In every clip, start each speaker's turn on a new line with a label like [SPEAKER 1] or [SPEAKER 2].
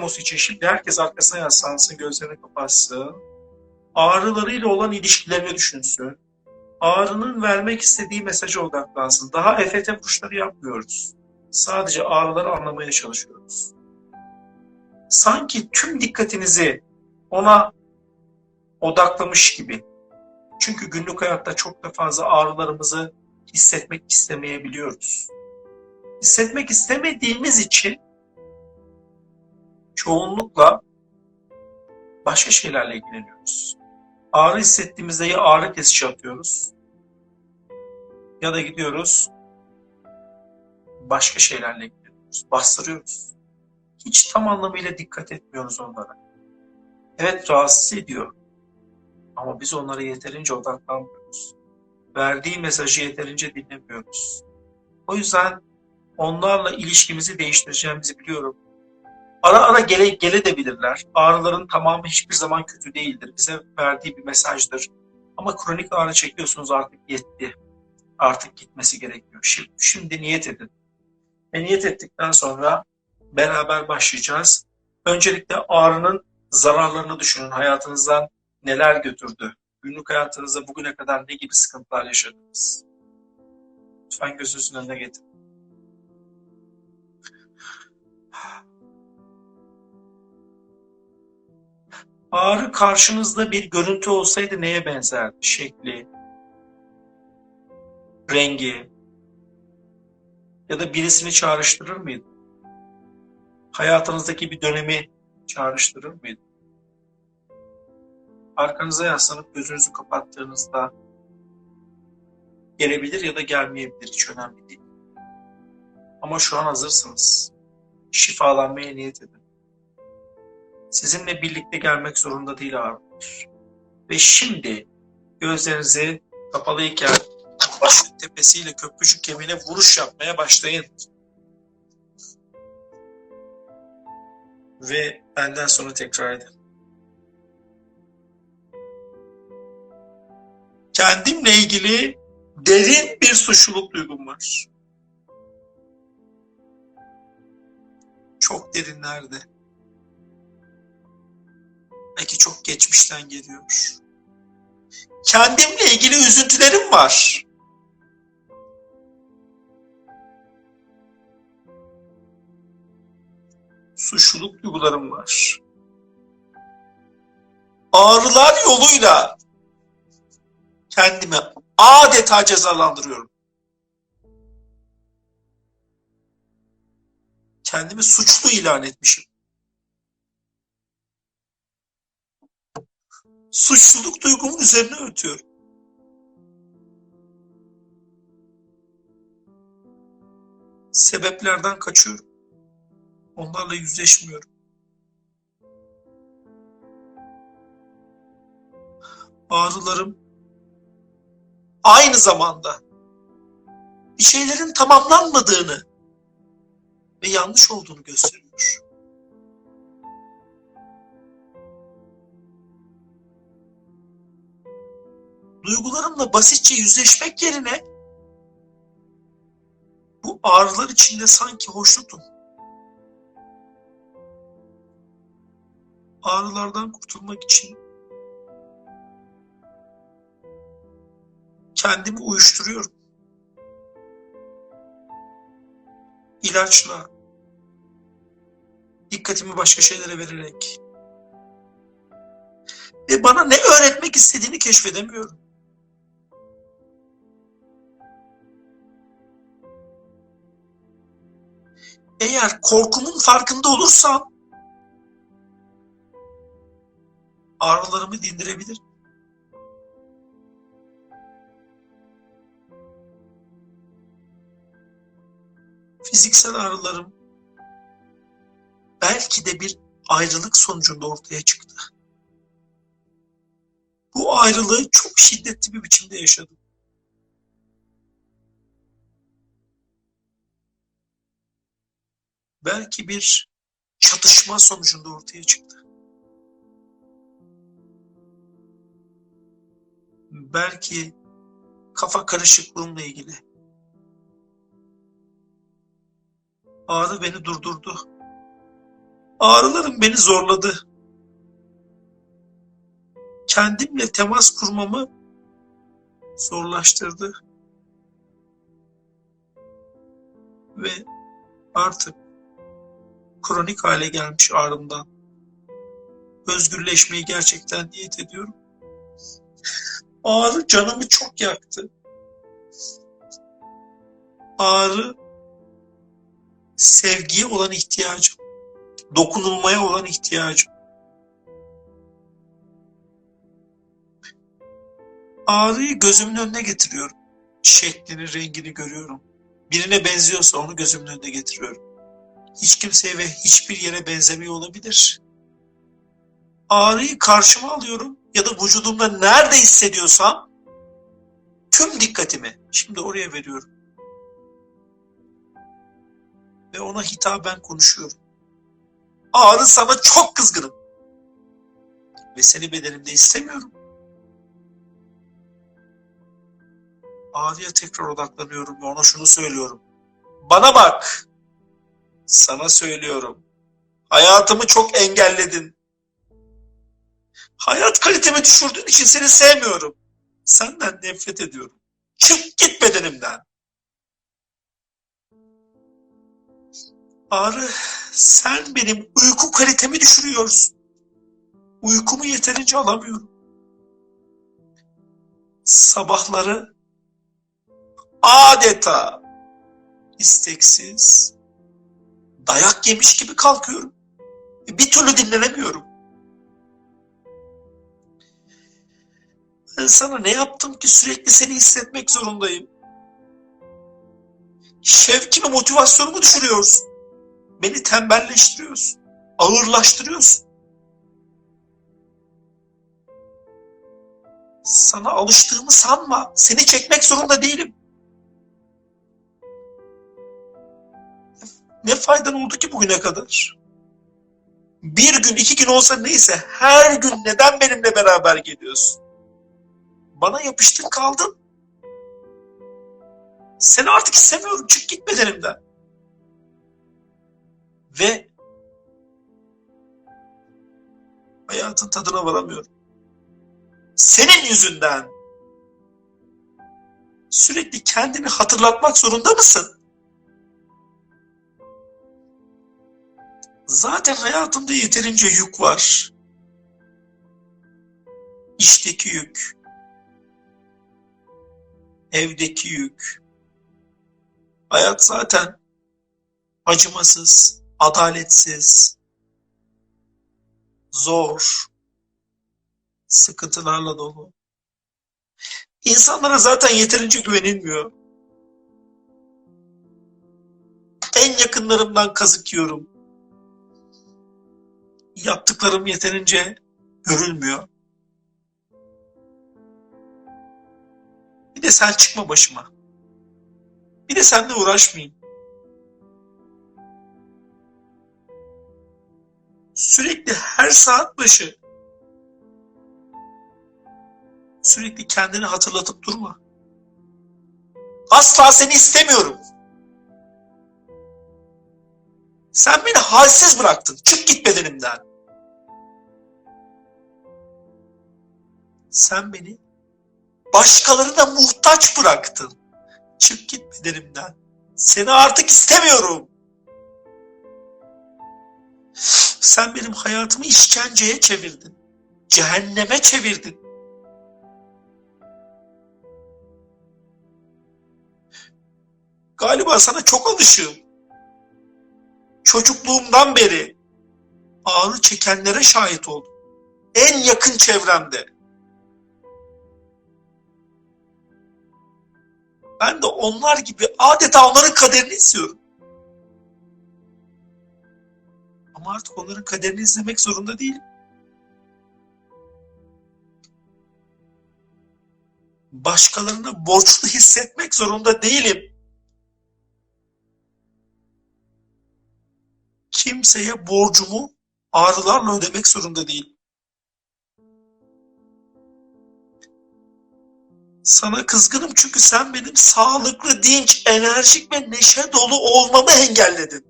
[SPEAKER 1] demosu için şimdi herkes arkasına yaslansın, gözlerini kapatsın. Ağrılarıyla olan ilişkilerini düşünsün. Ağrının vermek istediği mesaja odaklansın. Daha EFT vuruşları yapmıyoruz. Sadece ağrıları anlamaya çalışıyoruz. Sanki tüm dikkatinizi ona odaklamış gibi. Çünkü günlük hayatta çok da fazla ağrılarımızı hissetmek istemeyebiliyoruz. Hissetmek istemediğimiz için çoğunlukla başka şeylerle ilgileniyoruz. Ağrı hissettiğimizde ya ağrı kesici atıyoruz ya da gidiyoruz başka şeylerle ilgileniyoruz. Bastırıyoruz. Hiç tam anlamıyla dikkat etmiyoruz onlara. Evet rahatsız ediyor. Ama biz onlara yeterince odaklanmıyoruz. Verdiği mesajı yeterince dinlemiyoruz. O yüzden onlarla ilişkimizi değiştireceğimizi biliyorum. Ara ara gele, gele de bilirler. Ağrıların tamamı hiçbir zaman kötü değildir. Bize verdiği bir mesajdır. Ama kronik ağrı çekiyorsunuz artık yetti. Artık gitmesi gerekiyor. Şimdi, şimdi niyet edin. Ve niyet ettikten sonra beraber başlayacağız. Öncelikle ağrının zararlarını düşünün. Hayatınızdan neler götürdü? Günlük hayatınızda bugüne kadar ne gibi sıkıntılar yaşadınız? Lütfen gözünüzün önüne getirin. Ağrı karşınızda bir görüntü olsaydı neye benzerdi? Şekli, rengi ya da birisini çağrıştırır mıydı? Hayatınızdaki bir dönemi çağrıştırır mıydı? Arkanıza yaslanıp gözünüzü kapattığınızda gelebilir ya da gelmeyebilir hiç önemli değil. Ama şu an hazırsınız. Şifalanmaya niyet edin. Sizinle birlikte gelmek zorunda değil ağrılar. Ve şimdi gözlerinizi kapalıyken başın tepesiyle köprücük kemiğine vuruş yapmaya başlayın. Ve benden sonra tekrar edin. Kendimle ilgili derin bir suçluluk duygum var. Çok derinlerde. Belki çok geçmişten geliyor. Kendimle ilgili üzüntülerim var. Suçluluk duygularım var. Ağrılar yoluyla kendimi adeta cezalandırıyorum. Kendimi suçlu ilan etmişim. Suçluluk duygumun üzerine örtüyorum. Sebeplerden kaçıyorum. Onlarla yüzleşmiyorum. Ağrılarım aynı zamanda bir şeylerin tamamlanmadığını ve yanlış olduğunu gösteriyor. Duygularımla basitçe yüzleşmek yerine bu ağrılar içinde sanki hoşnutum. Ağrılardan kurtulmak için kendimi uyuşturuyorum. İlaçla, dikkatimi başka şeylere vererek ve bana ne öğretmek istediğini keşfedemiyorum. Eğer korkumun farkında olursam ağrılarımı dindirebilirim. fiziksel ağrılarım belki de bir ayrılık sonucunda ortaya çıktı. Bu ayrılığı çok şiddetli bir biçimde yaşadım. Belki bir çatışma sonucunda ortaya çıktı. Belki kafa karışıklığımla ilgili Ağrı beni durdurdu. Ağrılarım beni zorladı. Kendimle temas kurmamı zorlaştırdı. Ve artık kronik hale gelmiş ağrımdan özgürleşmeyi gerçekten niyet ediyorum. Ağrı canımı çok yaktı. Ağrı sevgiye olan ihtiyacım, dokunulmaya olan ihtiyacım. Ağrıyı gözümün önüne getiriyorum. Şeklini, rengini görüyorum. Birine benziyorsa onu gözümün önüne getiriyorum. Hiç kimseye ve hiçbir yere benzemiyor olabilir. Ağrıyı karşıma alıyorum ya da vücudumda nerede hissediyorsam tüm dikkatimi şimdi oraya veriyorum. Ve ona hitaben konuşuyorum. Ağrı sana çok kızgınım. Ve seni bedenimde istemiyorum. Ağrıya tekrar odaklanıyorum ve ona şunu söylüyorum. Bana bak. Sana söylüyorum. Hayatımı çok engelledin. Hayat kalitemi düşürdüğün için seni sevmiyorum. Senden nefret ediyorum. Çık git bedenimden. Ağrı, sen benim uyku kalitemi düşürüyorsun. Uykumu yeterince alamıyorum. Sabahları adeta isteksiz, dayak yemiş gibi kalkıyorum. Bir türlü dinlenemiyorum. Ben sana ne yaptım ki sürekli seni hissetmek zorundayım? Şevkimi, motivasyonumu düşürüyorsun. Beni tembelleştiriyorsun. Ağırlaştırıyorsun. Sana alıştığımı sanma. Seni çekmek zorunda değilim. Ne faydan oldu ki bugüne kadar? Bir gün, iki gün olsa neyse her gün neden benimle beraber geliyorsun? Bana yapıştın kaldın. Seni artık istemiyorum. Çık git bedenimden. Ve hayatın tadına varamıyorum. Senin yüzünden sürekli kendini hatırlatmak zorunda mısın? Zaten hayatımda yeterince yük var. İşteki yük, evdeki yük. Hayat zaten acımasız, adaletsiz, zor, sıkıntılarla dolu. İnsanlara zaten yeterince güvenilmiyor. En yakınlarımdan kazık yiyorum. Yaptıklarım yeterince görülmüyor. Bir de sen çıkma başıma. Bir de seninle uğraşmayayım. Sürekli her saat başı sürekli kendini hatırlatıp durma. Asla seni istemiyorum. Halsiz bıraktın. Çık git bedenimden. Sen beni başkalarına muhtaç bıraktın. Çık git bedenimden. Seni artık istemiyorum. Sen benim hayatımı işkenceye çevirdin. Cehenneme çevirdin. Galiba sana çok alışığım. Çocukluğumdan beri ağrı çekenlere şahit oldum. En yakın çevremde. Ben de onlar gibi adeta onların kaderini istiyorum. Ama artık onların kaderini izlemek zorunda değilim. Başkalarına borçlu hissetmek zorunda değilim. Kimseye borcumu ağrılarla ödemek zorunda değilim. Sana kızgınım çünkü sen benim sağlıklı, dinç, enerjik ve neşe dolu olmamı engelledin.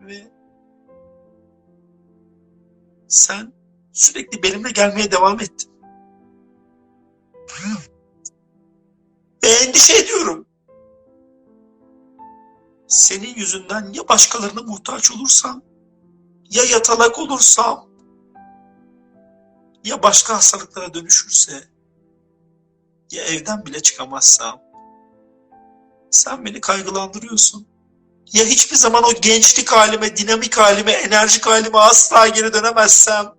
[SPEAKER 1] Ve sen sürekli benimle gelmeye devam ettin. Ve endişe ediyorum. Senin yüzünden ya başkalarına muhtaç olursam, ya yatalak olursam, ya başka hastalıklara dönüşürse, ya evden bile çıkamazsam, sen beni kaygılandırıyorsun. Ya hiçbir zaman o gençlik halime, dinamik halime, enerjik halime asla geri dönemezsem,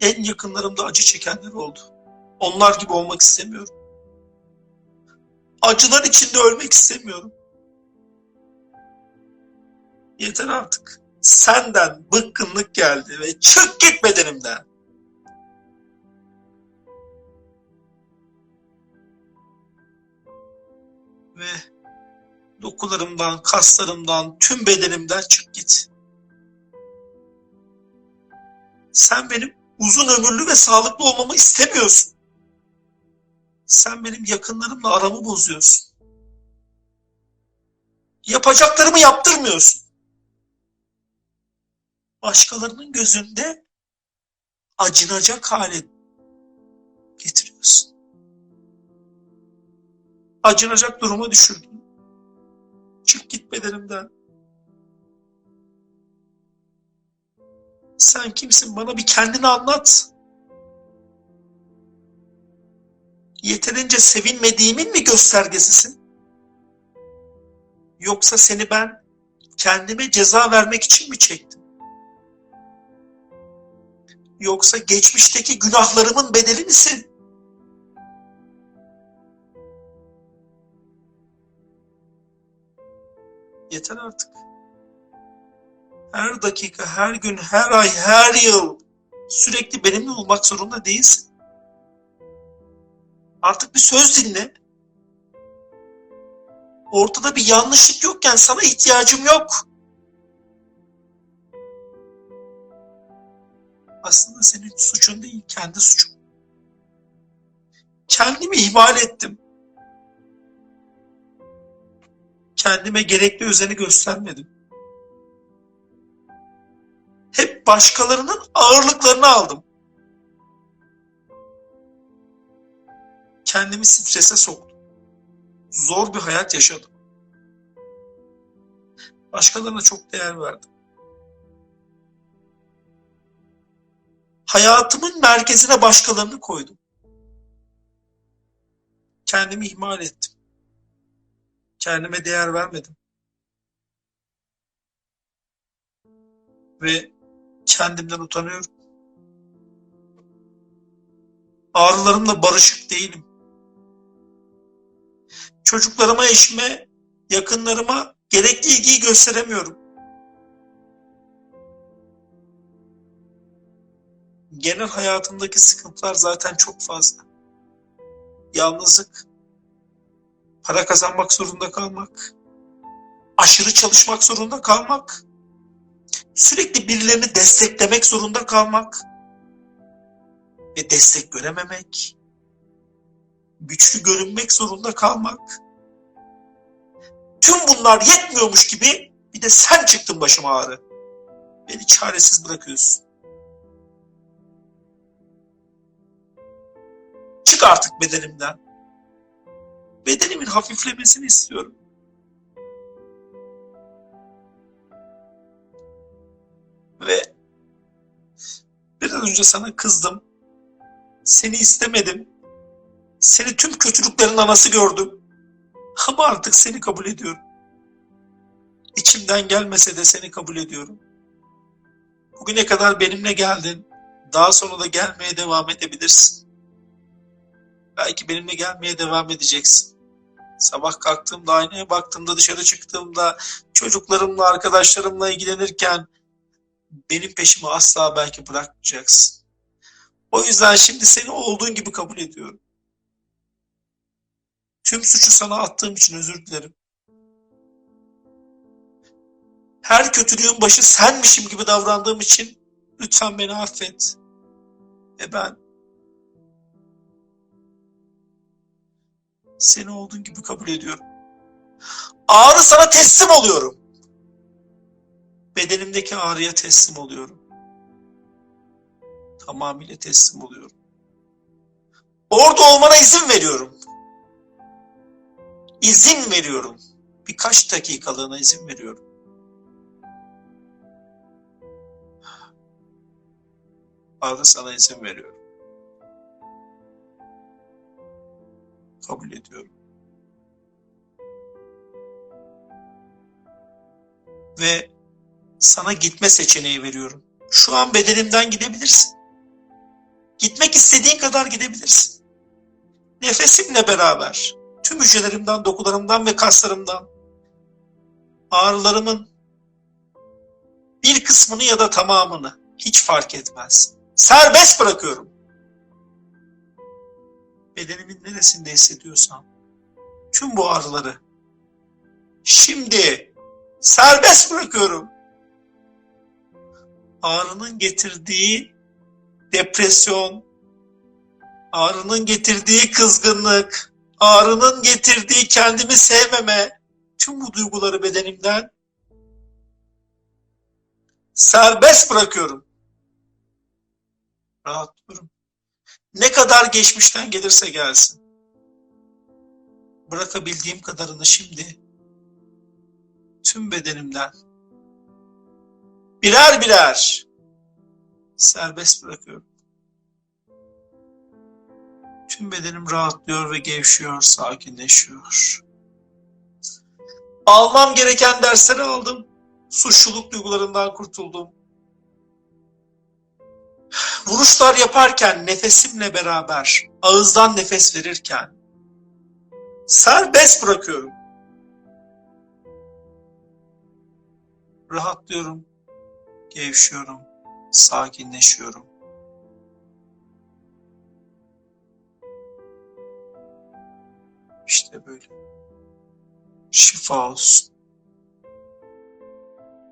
[SPEAKER 1] en yakınlarımda acı çekenler oldu. Onlar gibi olmak istemiyorum. Acılar içinde ölmek istemiyorum. Yeter artık. Senden bıkkınlık geldi ve çık git bedenimden. Ve dokularımdan, kaslarımdan, tüm bedenimden çık git. Sen benim uzun ömürlü ve sağlıklı olmamı istemiyorsun. Sen benim yakınlarımla aramı bozuyorsun. Yapacaklarımı yaptırmıyorsun. Başkalarının gözünde acınacak hale getiriyorsun. Acınacak duruma düşürdün. Çık git bedenimden. Sen kimsin? Bana bir kendini anlat. Yeterince sevinmediğimin mi göstergesisin? Yoksa seni ben kendime ceza vermek için mi çektim? Yoksa geçmişteki günahlarımın bedeli misin? Yeter artık. Her dakika, her gün, her ay, her yıl sürekli benimle olmak zorunda değilsin. Artık bir söz dinle. Ortada bir yanlışlık yokken sana ihtiyacım yok. Aslında senin suçun değil, kendi suçun. Kendimi ihmal ettim. Kendime gerekli özeni göstermedim. Hep başkalarının ağırlıklarını aldım. Kendimi strese soktum. Zor bir hayat yaşadım. Başkalarına çok değer verdim. Hayatımın merkezine başkalarını koydum. Kendimi ihmal ettim. Kendime değer vermedim. Ve kendimden utanıyorum. Ağrılarımla barışık değilim. Çocuklarıma, eşime, yakınlarıma gerekli ilgiyi gösteremiyorum. Genel hayatımdaki sıkıntılar zaten çok fazla. Yalnızlık, para kazanmak zorunda kalmak, aşırı çalışmak zorunda kalmak, sürekli birilerini desteklemek zorunda kalmak ve destek görememek, güçlü görünmek zorunda kalmak. Tüm bunlar yetmiyormuş gibi bir de sen çıktın başıma ağrı. Beni çaresiz bırakıyorsun. Çık artık bedenimden. Bedenimin hafiflemesini istiyorum. Önce sana kızdım. Seni istemedim. Seni tüm kötülüklerin anası gördüm. Ama artık seni kabul ediyorum. İçimden gelmese de seni kabul ediyorum. Bugüne kadar benimle geldin. Daha sonra da gelmeye devam edebilirsin. Belki benimle gelmeye devam edeceksin. Sabah kalktığımda aynaya baktığımda dışarı çıktığımda çocuklarımla arkadaşlarımla ilgilenirken benim peşimi asla belki bırakmayacaksın. O yüzden şimdi seni olduğun gibi kabul ediyorum. Tüm suçu sana attığım için özür dilerim. Her kötülüğün başı senmişim gibi davrandığım için lütfen beni affet. Ve ben Seni olduğun gibi kabul ediyorum. Ağrı sana teslim oluyorum. Bedenimdeki ağrıya teslim oluyorum. Tamamıyla teslim oluyorum. Orada olmana izin veriyorum. İzin veriyorum. Birkaç dakikalığına izin veriyorum. Ağrı sana izin veriyorum. Kabul ediyorum. Ve sana gitme seçeneği veriyorum. Şu an bedenimden gidebilirsin. Gitmek istediğin kadar gidebilirsin. Nefesimle beraber tüm hücrelerimden, dokularımdan ve kaslarımdan ağrılarımın bir kısmını ya da tamamını hiç fark etmez. Serbest bırakıyorum. Bedenimin neresinde hissediyorsam tüm bu ağrıları şimdi serbest bırakıyorum. Ağrının getirdiği depresyon, ağrının getirdiği kızgınlık, ağrının getirdiği kendimi sevmeme, tüm bu duyguları bedenimden serbest bırakıyorum. Rahatlıyorum. Ne kadar geçmişten gelirse gelsin. Bırakabildiğim kadarını şimdi tüm bedenimden birer birer serbest bırakıyorum. Tüm bedenim rahatlıyor ve gevşiyor, sakinleşiyor. Almam gereken dersleri aldım. Suçluluk duygularından kurtuldum. Vuruşlar yaparken nefesimle beraber ağızdan nefes verirken serbest bırakıyorum. Rahatlıyorum, gevşiyorum, sakinleşiyorum. İşte böyle. Şifa olsun.